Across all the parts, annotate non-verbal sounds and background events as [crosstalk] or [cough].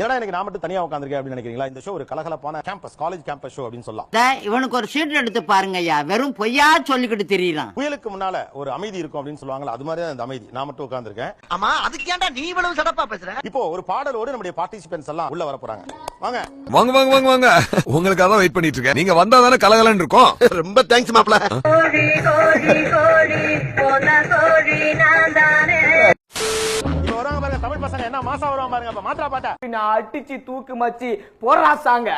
ஏன்னா எனக்கு நான் மட்டும் தனியா உட்காந்துருக்கேன் அப்படின்னு நினைக்கிறீங்களா? இந்த ஷோ ஒரு கலகலப்பான கேம்பஸ் காலேஜ் கேம்பஸ் ஷோ அப்படின்னு சொல்லலாம். இவனுக்கு ஒரு சீட் எடுத்து பாருங்க ஐயா. வெறும் பொய்யா சொல்லிக்கிட்டு தெரியலாம் புயலுக்கு முன்னால ஒரு அமைதி இருக்கும் அப்படின்னு சொல்லுவாங்கல்ல அது மாதிரி தான் இந்த அமைதி. நான் மட்டும் உட்காந்துருக்கேன் ஆமா அதுக்கு ஏன்டா நீ இவ்வளவு சடப்பா பேசுற? இப்போ ஒரு பாடலோடு நம்முடைய பார்ட்டிசிபென்ட்ஸ் எல்லாம் உள்ள வர போறாங்க வாங்க. வாங்க வாங்க வாங்க வாங்க. உங்களுக்காக தான் வெயிட் பண்ணிட்டு இருக்கேன். நீங்க வந்தா தானே கலகலன்னு இருக்கும். ரொம்ப தேங்க்ஸ் மாப்ள. இப்போ வருவாங்க பாருங்க தமிழ் பசங்க என்ன மாசா வருவாங்க பாருங்க அப்ப மாத்திரா பாட்டா நான் அடிச்சு தூக்கு மச்சி போடுறா சாங்க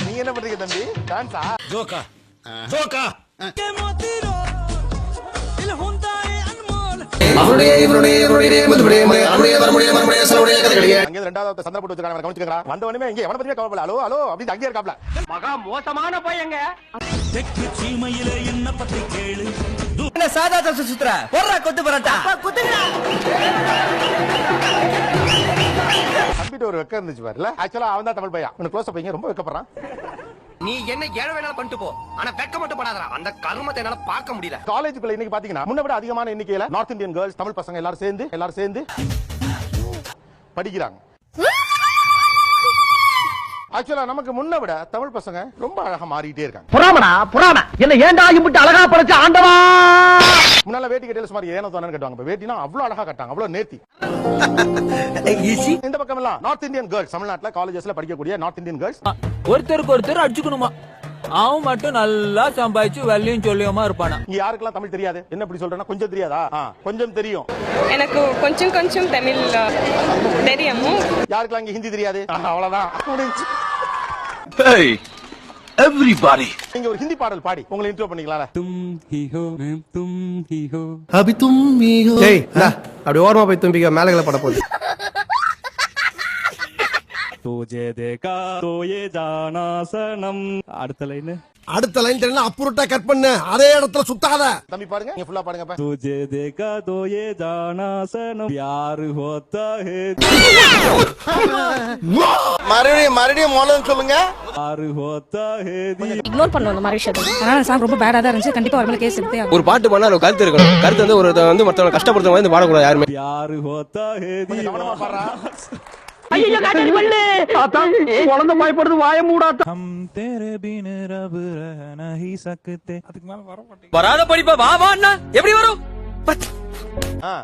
நீங்க என்ன பண்றீங்க தம்பி டான்ஸா ரெண்டாவது சந்திர போட்டு வச்சிருக்காங்க கவனிச்சுக்கா வந்த உடனே இங்க எவன பத்தியே கவலைப்படல. ஹலோ ஹலோ அப்படின்னு அங்கே இருக்காப்ல. மகா மோசமான பையங்க. என்ன சாதா தசு சுத்துற? போடுறா கொத்து பரட்டா. தம்பிட்டு ஒரு வெக்கம் இருந்துச்சு பாருல. ஆக்சுவலா அவன் தான் தமிழ் பையன். உனக்கு க்ளோஸ் பையன் ரொம்ப வெக்கப்படுறான். நீ என்ன ஏழ வேணாலும் பண்ணிட்டு போ. ஆனா வெக்க மட்டும் படாதடா அந்த கருமத்தை என்னால பார்க்க முடியல. காலேஜுக்குள்ள இன்னைக்கு பாத்தீங்கன்னா முன்ன விட அதிகமான எண்ணிக்கையில நார்த் இந்தியன் கேர்ள்ஸ் தமிழ் பசங்க எல்லாரும் சேர்ந்து எல்லாரும் சேர்ந்து படிக்கிறாங்க. ஆக்சுவலா நமக்கு முன்ன விட தமிழ் பசங்க ரொம்ப அழகா மாறிட்டே இருக்காங்க. புறாமடா புறாம. என்ன ஏன்டா இம்பிட்டு அழகா படைச்ச ஆண்டவா? முன்னால வேட்டி கட்டையில சுமார் ஏனோ தானே கட்டுவாங்க. இப்ப வேட்டினா அவ்வளவு அழகா கட்டாங்க அவ்வளவு நேர்த்தி. இந்த பக்கம் எல்லாம் நார்த் இந்தியன் கேர்ள்ஸ் தமிழ்நாட்டுல காலேஜஸ்ல படிக்கக்கூடிய நார்த் இந்தியன் கேர்ள்ஸ் ஒருத்தருக்கு ஒருத்தர் அடிச்சுக்கணுமா? அவன் மட்டும் நல்லா சம்பாதிச்சு வெள்ளையும் சொல்லியுமா இருப்பானா? யாருக்கெல்லாம் தமிழ் தெரியாது? என்ன இப்படி சொல்றேன்னா கொஞ்சம் தெரியாதா? கொஞ்சம் தெரியும். எனக்கு கொஞ்சம் கொஞ்சம் தமிழ் தெரியும். யாருக்கெல்லாம் இங்க ஹிந்தி தெரியாது? அவ்வளவுதான். எவ்ரிபாடி நீங்க ஒரு ஹிந்தி பாடல் பாடி உங்களை இன்ட்ரோ பண்ணிக்கலாம் அபி தும்மி டேய் அப்படி ஓரமா போய் தும்பிக்க மேலகளை பட போகுது. அடுத்த லைன் அடுத்த லைன் தெரியல அப்புறட்டா கட் பண்ணு அதே இடத்துல சுத்தாத தம்பி பாருங்க நீங்க ஃபுல்லா பாடுங்க இப்ப. तुझे देखा तो ये जाना सनम प्यार होता है மறுபடியும் மறுபடியும் முதல்ல சொல்லுங்க प्यार होता है இக்னோர் பண்ணுவோம் அந்த மாதிரி விஷயத்தை அதனால சாங் ரொம்ப பேடா தான் இருந்துச்சு கண்டிப்பா ஒரு மேல கேஸ் எடுத்தே ஒரு பாட்டு பண்ணா அதுல கருத்து இருக்கணும் கருத்து வந்து ஒரு வந்து மத்தவங்க கஷ்டப்படுத்த மாதிரி பாடக்கூடாது யாருமே प्यार होता है கொஞ்சம் கவனமா பாடுறா ஐயோ குழந்தை பயப்படுது வாய மூடாத. ஹம் தேரே பின நஹி சக்தே வராத படிப்பா வா வான்னா எப்படி வரும்?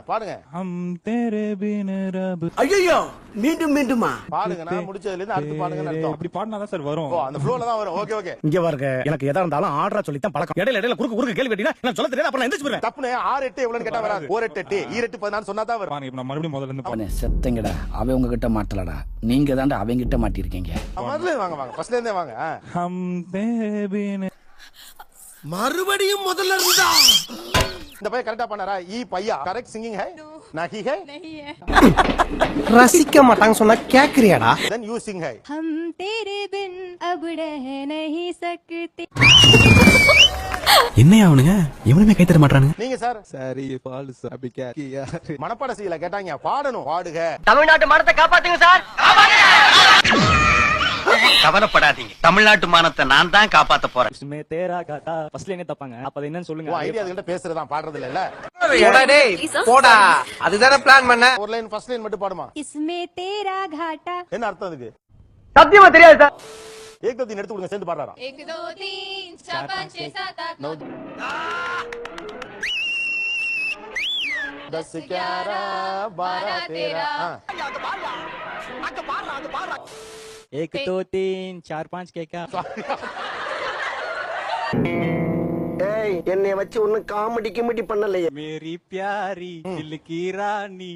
பாடுங்க. ஹம் தேரே பின் ரப். ஐயோ மீண்டும் மீண்டுமா? பாடுங்க நான் முடிச்சதுல இருந்து அடுத்து பாடுங்க அர்த்தம். அப்படி பாடினா தான் சார் வரும். ஓ அந்த ஃப்ளோல தான் வரும். Okay okay. இங்க பாருங்க எனக்கு எதா இருந்தாலும் ஆர்டரா சொல்லி தான் பழக்கம். இடையில இடையில குறுக்கு குறுக்கு கேள்வி கேட்டினா நான் சொல்ல தெரியல அப்புறம் எந்திரச்சு போறேன் தப்புனே 6 8 எவ்வளவு கேட்டா வராது. 4 8 8 2 8 14 சொன்னா தான் வரும். பாருங்க இப்போ நான் மறுபடியும் முதல்ல இருந்து பாருங்க செத்தங்கடா. அவன் உங்க கிட்ட மாட்டலடா. நீங்க தான்டா அவங்க கிட்ட மாட்டிருக்கீங்க முதல்ல வாங்க வாங்க. ஃபர்ஸ்ட்ல இருந்தே வாங்க. ஹம் தேரே மறுபடியும் முதல்ல இருந்தா? இந்த பையன் கரெக்டா பண்ணாரா ஈ பையா கரெக்ட் சிங்கிங் ஹை? நஹி ரசிக்க மாட்டாங்க சொன்னா கேக்குறியாடா? தென் யூ சிங் ஹை. ஹம் என்ன அவனுங்க? எவனுமே கை தர மாட்டானுங்க. நீங்க சார் சரி ஃபால்ஸ் அப்படி கேக்கியா மனப்பாட செய்யல கேட்டாங்க. பாடணும். பாடுக. தமிழ்நாட்டு மரத்தை காப்பாத்துங்க சார் கவலைப்படாதீங்க தமிழ்நாட்டு மானத்தை நான் தான் காப்பாத்த போறேன் इसमें तेरा घाटा ஃபர்ஸ்ட்ல என்ன தப்பாங்க அப்ப அது என்னன்னு உன் சொல்லுங்க ஐடியா அதுகிட்ட பேசுறதுதான் பாடுறது இல்ல போடா அதுதானே பிளான் பண்ண ஒரு லைன் ஃபர்ஸ்ட் லைன் மட்டும் பாடுமா इसमें तेरा घाटा என்ன அர்த்தம் அதுக்கு சத்தியமா தெரியாது சார் ஏக் தோ தீன் எடுத்து கொடுங்க சேர்ந்து பாடுறாராம் एक दो तीन चार पाँच छह सात आठ नौ दस ग्यारह बारह तेरह हाँ। एक दो तीन चार पाँच के क्या? ஏய் [laughs] என்னை வச்சு ஒன்னும் காமெடி கிமெடி பண்ணலையே. மேரி பியாரி இல்லுக்கு ராணி.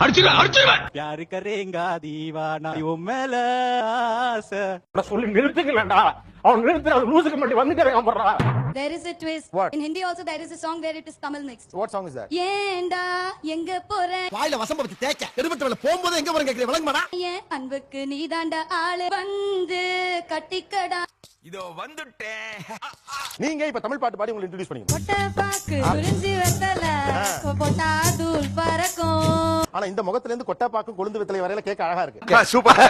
அடிச்சிருவேன் அடிச்சிருவேன் பியாரு கரேங்கா தீவானா உன் மேல ஆசை. சொல்லி நிறுத்துக்கலடா அவன் நிறுத்து அவன் லூசுக்கு மட்டும் வந்துட்டாங்க போடுறா There is a twist. What? In Hindi also there is a song where it is Tamil mixed. What song is that? ஏண்டா எங்க போற? வாயில வசம்ப வச்சு தேக்க எருமத்தவள போகும்போது எங்க போறேன் கேக்குறீங்க? விளங்குமாடா? ஏன் அன்புக்கு நீதாண்டா ஆளு? வந்து கட்டிக்கடா. இதோ வந்துட்டேன். நீங்க இப்ப தமிழ் பாட்டு பாடி உங்களை இன்ட்ரோ듀ce பண்ணுங்க ஆனா இந்த முகத்துல இருந்து கொட்டை பாக்கு கொழுந்து வித்தலை வரையில கேட்க அழகா இருக்கு. சூப்பர்.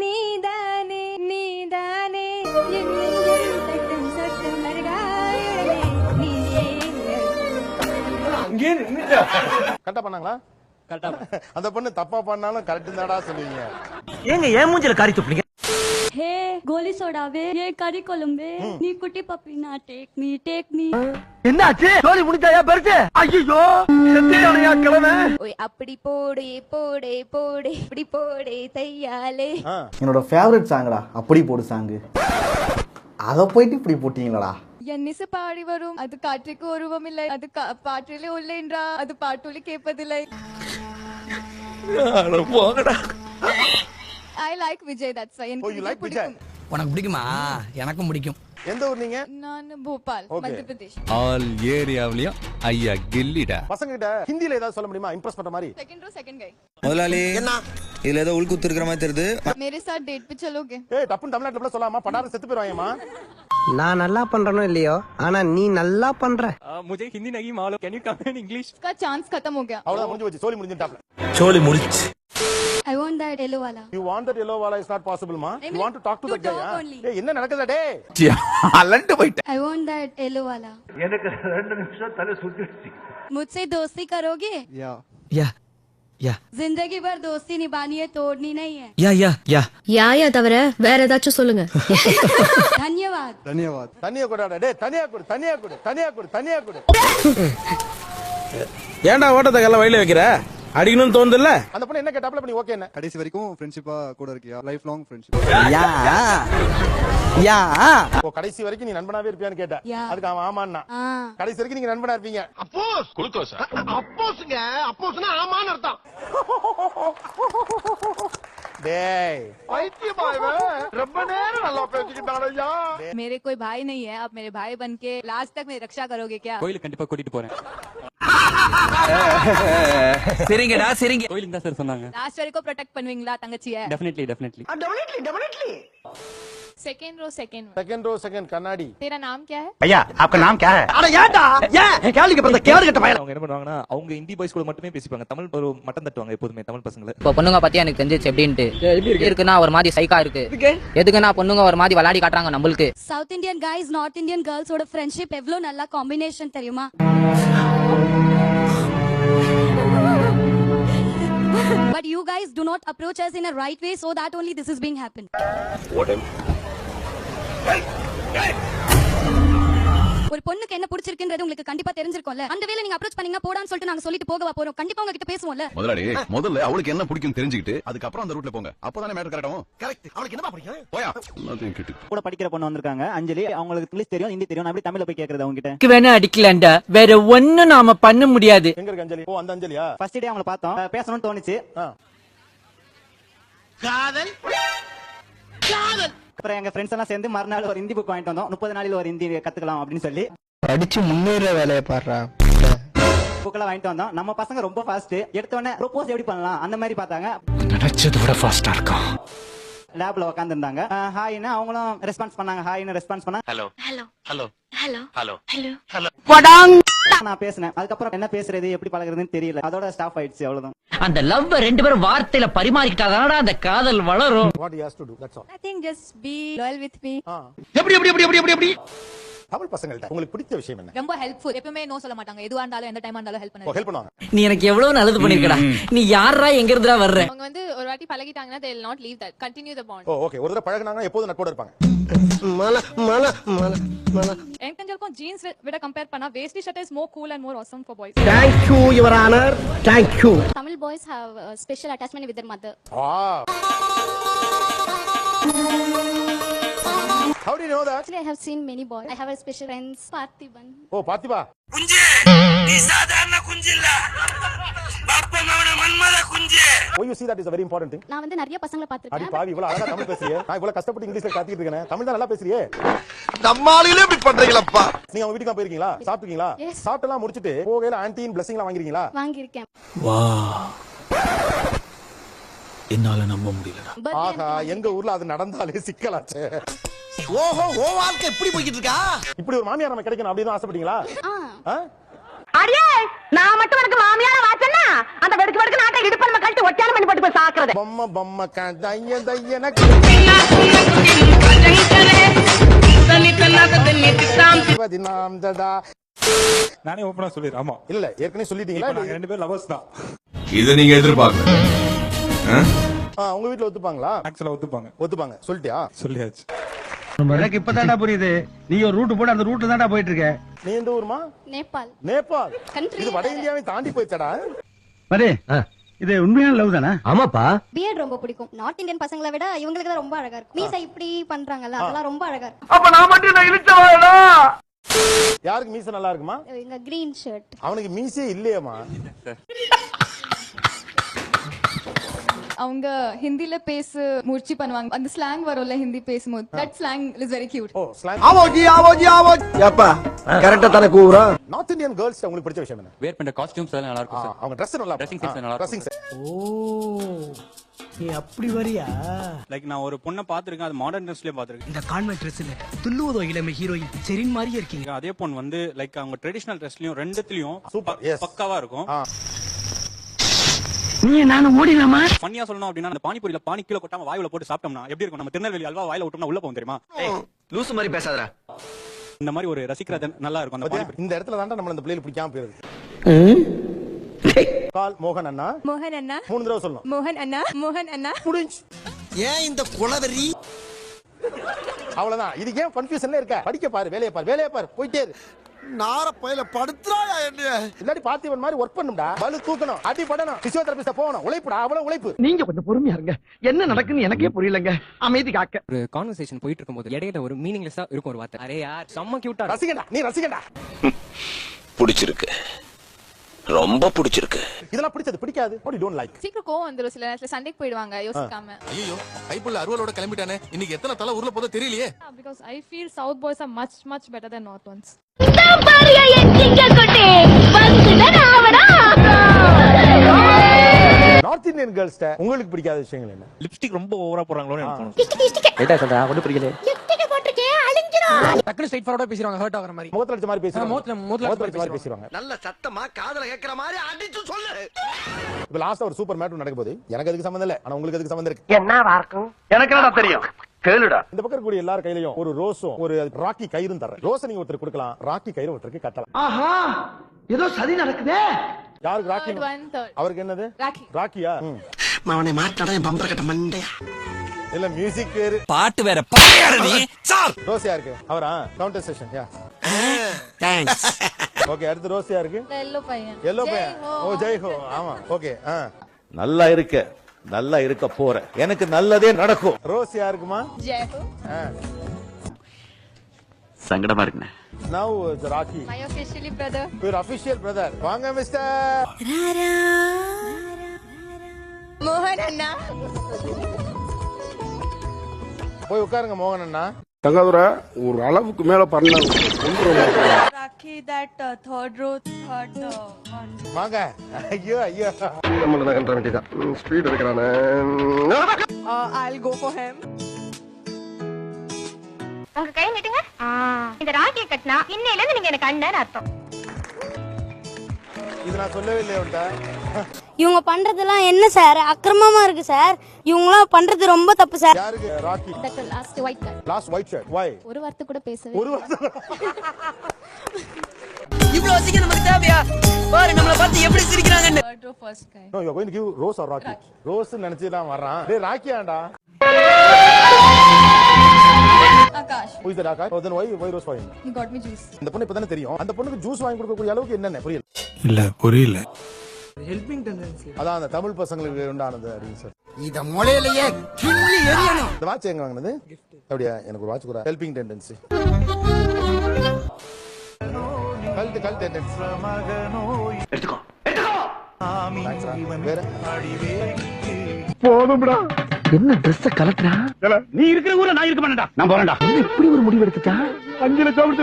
நீதானே நீதானே பண்ணாங்களா? அந்த பொண்ணு தப்பா பண்ணாலும் கரெக்ட் தாடா சொல்லுவீங்க. ஏங்க ஏன் மூஞ்சில காரி துப்புறீங்க ஹே கோலி சோடாவே ஏ கறி கொழும்பே நீ குட்டி பப்பினா டேக் மீ டேக் மீ என்னாச்சு? சோலி முடிஞ்சாயா பெருசு? ஐயோ கிழமை ஓய் அப்படி போடே போடே போடே இப்படி போடே தையாலே. என்னோட ஃபேவரட் சாங்கடா அப்படி போடு சாங்கு அதை போயிட்டு இப்படி போட்டீங்களடா? என்னிசு பாடி வரும் அது காற்றுக்கு உருவமில்லை அது கா- பாற்றிலே உள்ளேன்றா அது பாட்டொலி கேட்பதில்லை. I like Vijay that's why oh you like Vijay உனக்கு பிடிக்குமா எனக்கும் பிடிக்கும் எந்த ஊர் நீங்க நான் போபால் Okay. மத்திய பிரதேஷ் ஆல் ஏரியாவிலயும் ஐயா கில்லிடா பசங்க கிட்ட ஹிந்தில ஏதாவது சொல்ல முடியுமா இம்ப்ரெஸ் பண்ற மாதிரி செகண்ட் ரோ செகண்ட் கை முதலாளி இதுல ஏதோ உள்குத்து இருக்கிற மாதிரி தெரியுது मेरे साथ डेट पे चलोगे ஏய் டப்புன்னு தமிழ்நாட்டுல கூட சொல்லாமா படாரம் செத்து போயிருவாங்கம்மா நான் நல்லா பண்றேனோ இல்லையோ ஆனா நீ நல்லா பண்ற मुझे हिंदी नहीं मालूम can you come in English इसका चांस खत्म हो गया அவ்வளவுதான் முடிஞ்சு போச்சு சோலி முடிஞ்சுட்டாப்ல சோலி முடிச்சு आई वांट दैट येलो वाला you want that yellow wala is not possible மா you want to talk to To that guy talk only. ஏய் என்ன நடக்குதா டேய் அலண்டு போயிட்டேன் आई वांट दैट येलो वाला எனக்கு ரெண்டு நிமிஷம் தலை சுத்திடுச்சு मुझसे दोस्ती करोगे யா யா யா जिंदगी भर दोस्ती निभानी है तोड़नी नहीं है யா யா யா யாயா தவிர வேற ஏதாச்சும் சொல்லுங்க धन्यवाद தன்யவாத் தனியா கொடாடா டேய் தனியா கொடு தனியா கொடு தனியா கொடு தனியா கொடு ஏன்டா ஓட்டத்தை கல்ல வயல வைக்கிற அடிக்கணும்னு தோணுதுல்ல அந்த பொண்ணு என்ன கேட்டாப்ல பண்ணி ஓகே என்ன கடைசி வரைக்கும் ஃப்ரெண்ட்ஷிப்பா கூட இருக்கியா life long friendship yeah yeah ஓ கடைசி வரைக்கும் நீ நண்பனாவே இருப்பியான்னு கேட்ட யா. அதுக்கு அவன் ஆமான்னா ஆ கடைசி வரைக்கும் நீங்க நண்பனா இருப்பீங்க அப்போஸ் குளுக்கோஸ் அப்போஸ்ங்க அப்போஸ்னா ஆமான்னு அர்த்தம் டேய் பைத்தியமா இவன் ரொம்ப நேரம் நல்லா பேசிக்கிட்டான் ஐயா मेरे कोई भाई नहीं है आप मेरे भाई बन के लास्ट तक मेरी रक्षा करोगे क्या கோயிலுக்கு கண்டிப்பா கூட்டிட்டு போறேன் [laughs] சரிங்கடா சரிங்க கோயிலுக்கு தான் சார் சொன்னாங்க லாஸ்ட் வரைக்கும் ப்ரொடெக்ட் பண்ணுவீங்களா தங்கச்சிய definitely definitely second row second second row second கண்ணாடி तेरा नाम क्या है ஐயா आपका नाम क्या है அட ஏன்டா ஏன் என் கேள்விக்கு பிறந்த கேள்வி [laughs] கட்ட பயல அவங்க என்ன பண்ணுவாங்கன்னா அவங்க ஹிந்தி பாய்ஸ் கூட மட்டுமே பேசிப்பாங்க தமிழ் ஒரு மட்டம் தட்டுவாங்க எப்போதுமே தமிழ் பசங்களை இப்போ பொண்ணுங்க பத்தி எனக்கு தெரிஞ்சிச்சு எப்படின்ட்டு இருக்குன்னா ஒரு மாதிரி சைக்கா இருக்கு எதுக்குன்னா பொண்ணுங்க ஒரு மாதிரி விளையாடி காட்டுறாங்க நம்மளுக்கு South Indian guys North Indian கேர்ள்ஸோட friendship எவ்வளவு நல்ல காம்பினேஷன் தெரியுமா But you guys do not approach us in a right way so that only this is being happened. ஒரு பொண்ணுக்கு என்ன பிடிச்சிருக்குன்றது உங்களுக்கு கண்டிப்பா தெரிஞ்சிருக்கும்ல. அந்த வேளை நீங்க அப்ரோச் பண்ணீங்க போடான்னு சொல்லிட்டு நாங்க சொல்லிட்டு போகவா போறோம். கண்டிப்பா உங்ககிட்ட பேசுவோம்ல. முதலாளி முதல்ல அவளுக்கு என்ன பிடிக்கும் தெரிஞ்சுக்கிட்டு அதுக்கப்புறம் அந்த ரூட்ல போங்க. அப்பதானே மேட்டர் கரெக்டாகும் கரெக்ட் அவளுக்கு என்ன பிடிக்கும்? போயா? கூட படிக்கிற பொண்ணு வந்திருக்காங்க. அஞ்சலி அவங்களுக்கு இங்கிலீஷ் தெரியும் ஹிந்தி தெரியும். நான் எப்படி தமிழ்ல போய் கேக்குறது அவங்க கிட்ட வேணா அடிக்கலாம்டா. வேற ஒண்ணும் நாம பண்ண முடியாது. எங்க இருக்கு அஞ்சலி? ஓ அந்த அஞ்சலியா? ஃபர்ஸ்ட் டே அவங்கள பார்த்தோம். பேசணும்னு தோணுச்சு. ஆ. அப்புறம் எங்க ஃப்ரெண்ட்ஸ் எல்லாம் சேர்ந்து மறுநாள் ஒரு ஹிந்தி புக் வாங்கிட்டு வந்தோம். முப்பது நாளில் ஒரு ஹிந்தி கத்துக்கலாம் அப்படின்னு சொல்லி. படிச்சு முன்னேற வேலையை பாடுறா. புக்கெல்லாம் வாங்கிட்டு வந்தோம். நம்ம பசங்க ரொம்ப ஃபாஸ்ட் எடுத்த உடனே ப்ரோபோஸ் எப்படி பண்ணலாம்? அந்த மாதிரி பார்த்தாங்க. நினைச்சதை விட ஃபாஸ்டா இருக்கான். லேப்ல உட்காந்து இருந்தாங்க ஹாய்னு அவங்களும் ரெஸ்பான்ஸ் பண்ணாங்க. ஹாய்னு ரெஸ்பான்ஸ் பண்ணாங்க. Hello hello hello hello hello hello நான் பேசினேன். அதுக்கப்புறம் என்ன பேசுறது எப்படி பழகுறதுன்னு தெரியல. அதோட ஸ்டாப் ஆயிடுச்சு அவ்வளவுதான். அந்த லவ் ரெண்டு பேரும் வார்த்தையில பரிமாறிக்கிட்டாதானடா அந்த காதல் வளரும். What you has to do that's all I think just be loyal with me. எப்படி எப்படி எப்படி எப்படி எப்படி எப்படி? தமிழ் பசங்கள்ட்ட உங்களுக்கு பிடிச்ச விஷயம் என்ன? ரொம்ப ஹெல்ப்ஃபுல் எப்பவுமே நோ சொல்ல மாட்டாங்க. எதுவா இருந்தாலும் எந்த டைமா இருந்தாலும் ஹெல்ப் ஓ ஹெல்ப் பண்ணுவாங்க. நீ எனக்கு எவ்வளவு நல்லது பண்ணிருக்கடா. நீ யாரா எங்க இருந்துடா வர்ற? அவங்க வந்து ஒரு வாட்டி பழகிட்டாங்கன்னா will not leave that. Continue the bond. Oh okay ஒரு தடவை பழகுனாங்கன்னா எப்போதும் நட்போட இருப்பாங்க. மல மல மல மல எனக்கு தெரிஞ்சிருக்கும் ஜீன்ஸ் விட கம்பேர் பண்ணா veshti shirt is more cool and more awesome for boys. Thank you your honour thank you Tamil boys have a special attachment with their mother. ஆ. How do you know that? actually I have seen many boys. I have a special friends Parthiban ஓ பாத்திபா குஞ்சு நீ சாதாரண குஞ்சு இல்ல அப்பமவன மன்மத குஞ்சு ஓ you see that is a very important thing? நான் வந்து நிறைய பசங்களை அடி பார்த்திருக்கேன் பாவி இவ்வளவு அழகா தமிழ் பேசுறியே. நான் இவ்வளவு கஷ்டப்பட்டு இங்கிலீஷ்ல கத்திட்டு இருக்கேன். தமிழ் தான் நல்லா பேசுறியே. நம்மாளிலே இப்படி பண்றீங்களப்பா? நீங்க அவங்க வீட்டுக்கு போயிருக்கீங்களா? சாப்பிட்டீங்களா? Yes. சாப்பிட்டெல்லாம் முடிச்சிட்டு போகையில ஆன்டியின் பிளஸிங்லாம் வாங்கிருக்கீங்களா? வாங்கியிருக்கேன். என்னால நம்ப முடியல Birthday ஆஹா எங்க ஊர்ல அது நடந்தாலே சிக்கலாச்சே. ஓஹோ ஓ வாழ்க்கை எப்படி போய்கிட்டு இருக்கா இப்படி ஒரு மாமியார் நம்ம கிடைக்கணும் அப்படின்னு ஆசைப்பட்டீங்களா? அடியே நான் மட்டும் எனக்கு மாமியார வாச்சனா அந்த வெடுக்கு வெடுக்கு நாட்டை இடுப்பு நம்ம கழட்டி ஒட்டியான பண்ணி போட்டு போய் சாக்குறது. பொம்ம பொம்ம க தைய தையன நானே ஓப்பனா சொல்லிடுறேன். ஆமா. இல்ல ஏற்கனவே சொல்லிட்டீங்களா நாங்க ரெண்டு பேரும் லவர்ஸ் தான். இத நீங்க எதிர்பார்க்கல. ஆ, உங்க வீட்ல ஒத்துப்பாங்களா? ஆக்சுவலா ஒத்துப்பாங்க. ஒத்துப்பாங்க. சொல்லிட்டியா? சொல்லியாச்சு. எனக்கு இப்பதான்டா புரியுது. நீ ஒரு ரூட் போட்டு அந்த ரூட் தான்டா போயிட்டு இருக்க. நீ எந்த ஊர்மா? நேபாள். நேபாள். இது வட இந்தியாவை தாண்டி போயிச்சடா மரே இது உண்மையான லவ் தானா? ஆமாப்பா. பியர்ட் ரொம்ப பிடிக்கும். நார்த் இந்தியன் பசங்களை விட இவங்களுக்கு தான் ரொம்ப அழகா இருக்கும். மீசை இப்படி பண்றாங்கல்ல அதெல்லாம் ரொம்ப அழகா இருக்கும். அப்ப நான் மட்டும் நான் இழுச்சவாடா யாருக்கு மீசை நல்லா இருக்குமா? இங்க கிரீன் ஷர்ட் அவனுக்கு மீசே இல்லையேமா அவங்க ஹிந்தில பேசு முயற்சி பண்ணுவாங்க. அந்த ஸ்லாங் வரும்ல ஹிந்தி பேசும்போது. That slang is very cute O slang ஆவோஜி ஆவோஜி ஆவோஜி. ஏப்பா கரெக்டா தானே கூவுறோம் நார்த் இந்தியன் கேர்ள்ஸ் உங்களுக்கு பிடிச்ச விஷயம் என்ன? வேர் பண்ற காஸ்டியூம்ஸ் எல்லாம் நல்லா ஆ, அவங்க Dress நல்லா Dressing sense நல்லா இருக்கும். ட்ரெஸ்ஸிங் ஓ நீ அப்படி வரியா? லைக் நான் ஒரு பொண்ணை பாத்திருக்கேன் அது மாடர்ன் ட்ரெஸ்லயே பாத்திருக்கேன் இந்த கான்வென்ட் ட்ரெஸ்ல துள்ளுவதோ இளமை ஹீரோயின் செரின் மாதிரியே இருக்கீங்க. அதே பொண்ணு வந்து லைக் அவங்க ட்ரெடிஷனல் ட்ரெஸ்லயும் ரெண்டுத்துலயும் yes. பக்காவா இருக்கும். நீ நானும் ஓடிலாமா ஃபன்னியா சொல்லணும் அப்படின்னா அந்த பானிபூரியில பானி கீழே கொட்டாம வாயில போட்டு சாப்பிட்டோம்னா எப்படி இருக்கும்? நம்ம திருநெல்வேலி அல்வா வாயில விட்டோம்னா உள்ள போகும் தெரியுமா? லூசு மாதிரி பேசாதடா. இந்த மாதிரி ஒரு ரசிக்கிறது நல்லா இருக்கும் அந்த பாத்தியா? பானிபூரி. இந்த இடத்துல தாண்டா நம்மள இந்த பிள்ளைகள் பிடிக்காம போயிருது. கால் மோகன் அண்ணா. மோகன் அண்ணா. மூணு தடவை சொல்லணும். மோகன் அண்ணா மோகன் அண்ணா. முடிஞ்சு. ஏன் இந்த குலவெறி அவ்வளவுதான். இது ஏன் கன்ஃபியூஷன்ல இருக்க? படிக்க பாரு வேலையை பாரு வேலையை பாரு போயிட்டே இரு. நார பையில படுத்துறாயா என்ன இல்லாட்டி பார்த்திபன் மாதிரி ஒர்க் பண்ணும்டா. பலு தூக்கணும் அடி படணும் பிசியோதெரபிஸ்ட போகணும். உழைப்புடா அவ்வளவு உழைப்பு. நீங்க கொஞ்சம் பொறுமையா இருங்க. என்ன நடக்குன்னு எனக்கே புரியலங்க. அமைதி காக்க. ஒரு கான்வர்சேஷன் போயிட்டு இருக்கும்போது இடையில ஒரு மீனிங்லெஸ்ஸா இருக்கும் ஒரு வார்த்தை. அரே யார் செம்ம கியூட்டா ரசிகண்டா நீ ரசிகண்டா பிடிச்சிருக்கு. ரொம்ப பிடிச்சிருக்கு. இதெல்லாம் பிடிச்சது பிடிக்காது. வாட் யூ டோன்ட் லைக் சீக்கிரம் கோவம் வந்துரும். சில நேரத்துல சண்டைக்கு போயிடுவாங்க யோசிக்காம. ஐயோ கைப்புள்ள அறுவலோட கிளம்பிட்டானே. இன்னைக்கு எத்தனை தலை ஊர்ல போதோ தெரியலையே. Because I feel south boys are much much better than north ones north Indian கேர்ள்ஸ்ட உங்களுக்கு பிடிக்காத விஷயங்கள் என்ன? லிப்ஸ்டிக் ரொம்ப ஓவரா போறாங்களோன்னு எனக்கு தோணும் லேட்டா சொல்றா ஒன்றும் புரியல டக்குனு ஸ்ட்ரைட் ஃபார்வர்டா பேசுறாங்க ஹர்ட் ஆகுற மாதிரி. முகத்துல அடிச்ச மாதிரி பேசுவாங்க முகத்துல- முகத்துல அடிச்ச மாதிரி பேசுவாங்க நல்ல சத்தமா காதல கேக்குற மாதிரி அடிச்சு சொல்லு. இப்ப லாஸ்டா ஒரு சூப்பர் மேட்டர் நடக்க போகுது எனக்கு அதுக்கு சம்மந்தம் இல்ல. ஆனா உங்களுக்கு அதுக்கு சம்மந்தம் இருக்கு. என்னவா இருக்கும் எனக்கு என்னடா தெரியும்? கேளுடா. இந்த பக்கம் இருக்கக்கூடிய எல்லார் கையிலயும் ஒரு ரோஸும் ஒரு ராக்கி கயிறும் தர்றேன். ரோஸ் நீங்க ஒருத்தர் கொடுக்கலாம். ராக்கி கயிறு ஒருத்தருக்கு கட்டலாம். ஆஹா! ஏதோ சதி நடக்குதே. யாருக்கு ராக்கி? அவருக்கு என்னது? ராக்கி. ராக்கியா? ம். அவனை மாட்டாடா என் பம்பர கட்ட மண்டையா? இல்ல மியூசிக் பேரு பாட்டு வேற நீ. சார். ரோஸ் யாருக்கு அவரா? Counter station yeah? Thanks okay அடுத்து ரோஸ் யாருக்கு எல்லோ பையன். எல்லோ பையன். ஓ ஜெய் ஹோ. ஆமா ஓகே நல்லா இருக்க. நல்லா இருக்க போற. எனக்கு நல்லதே நடக்கும். ரோஸ் யாருக்குமா ஜெயஹோ சங்கடமா இருக்குண்ணே. Now Rocky my officially brother your official brother வாங்க மிஸ்டர் மோகன் அண்ணா. போய் உட்காருங்க மோகன் அண்ணா. தங்காதுர ஒரு அளவுக்கு மேல பண்ணாங்க Rocky that third row third வாங்க. ஐயோ ஐயோ. நம்மள கண்ட வேண்டியதான் ஸ்பீட் எடுக்கிறானே. I'll go for him. உங்க கை நீட்டுங்க. இந்த ராக்கியை கட்டினா இன்னையில இருந்து நீங்க எனக்கு அண்ணன் அர்த்தம். இது நான் சொல்லவே இல்லையா இவங்க பண்றதெல்லாம் என்ன சார்? அக்கிரமமா இருக்கு சார். இவங்களாம் பண்றது ரொம்ப தப்பு சார். யாருக்கு? ராக்கி. லாஸ்ட் ஒயிட் ஷர்ட் வை ஒரு வார்த்தை கூட பேசவே ஒரு வருஷம் இவ்வளவு வசிக்க நமக்கு தேவையா? பாரு நம்மள பார்த்து எப்படி சிரிக்கிறாங்கன்னு. Third row first guy. No you going to give rose or Rocky rose நினைச்சு தான் வர்றான். டேய் ராக்கியாண்டா Akash, who is Rocky then why why rose for பொண்ணு இப்பதானே தெரியும். அந்த பொண்ணுக்கு ஜூஸ் வாங்கி கொடுக்கக்கூடிய அளவுக்கு என்னென்ன புரியல. இல்ல புரியல. அதான் அந்த தமிழ் பசங்களுக்கு உண்டானது அப்படின்னு சார் இத முளையிலேயே கிள்ளி எரியணும் இந்த வாட்ச் எங்க வாங்கினது? அப்படியா? எனக்கு ஒரு வாட்ச் கூட. Helping tendency cult cult tendency எடுத்துக்கோ. வேற? போதும்டா. என்ன ட்ரெஸ் கலட்டுறா? நீ இருக்கிற ஊர்ல நான் இருக்க மாட்டேன்டா. நான் போறேன்டா. இப்படி ஒரு முடிவு எடுத்துட்டா? அஞ்சு லட்சம்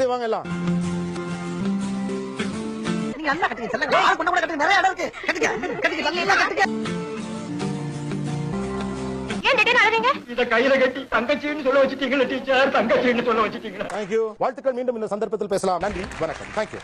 அப்படியே வாங்க எல்லாம். நீங்க நல்லா கட்டுங்க செல்லுங்க. ஆள் கூட கட்டுங்க நிறைய இடம் இருக்கு. கட்டுங்க கட்டுங்க கட்டுங்க வாழ்த்துக்கள். மீண்டும் இந்த சந்தர்ப்பத்தில் பேசலாம். நன்றி. வணக்கம். தேங்க்யூ